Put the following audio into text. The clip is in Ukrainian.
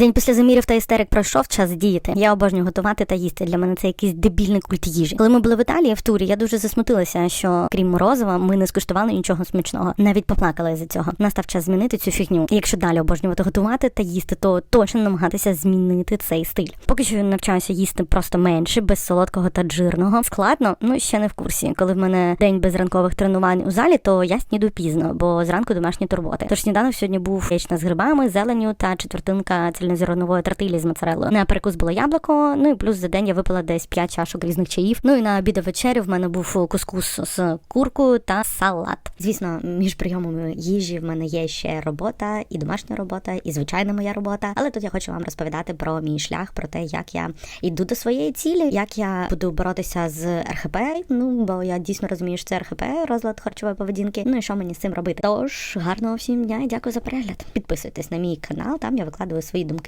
День після замірів та істерик пройшов час діяти. Я обожнюю готувати та їсти. Для мене це якийсь дебільний культ їжі. Коли ми були в Італії в турі, я дуже засмутилася, що крім морозива, ми не скуштували нічого смачного. Навіть поплакала із-за цього. Настав час змінити цю фігню. І якщо далі обожнювати готувати та їсти, то точно намагатися змінити цей стиль. Поки що навчаюся їсти просто менше, без солодкого та жирного. Складно, ну ще не в курсі. Коли в мене день без ранкових тренувань у залі, то я сніду пізно, бо зранку домашні турботи. Тож сніданок сьогодні був яєчна з грибами, зеленню та четвертинка цільнозернової тортилі з моцарелою. На перекус було яблуко. Ну і плюс за день я випила десь 5 чашок різних чаїв. Ну і на обід вечерю в мене був кускус з куркою та салат. Звісно, між прийомами їжі в мене є ще робота, і домашня робота, і звичайна моя робота. Але тут я хочу вам розповідати про мій шлях, про те, як я йду до своєї цілі, як я буду боротися з РХП. Ну бо я дійсно розумію, що це РХП, розлад харчової поведінки. Ну і що мені з цим робити? Тож гарного всім дня і дякую за перегляд. Підписуйтесь на мій канал, там я викладаю свої думки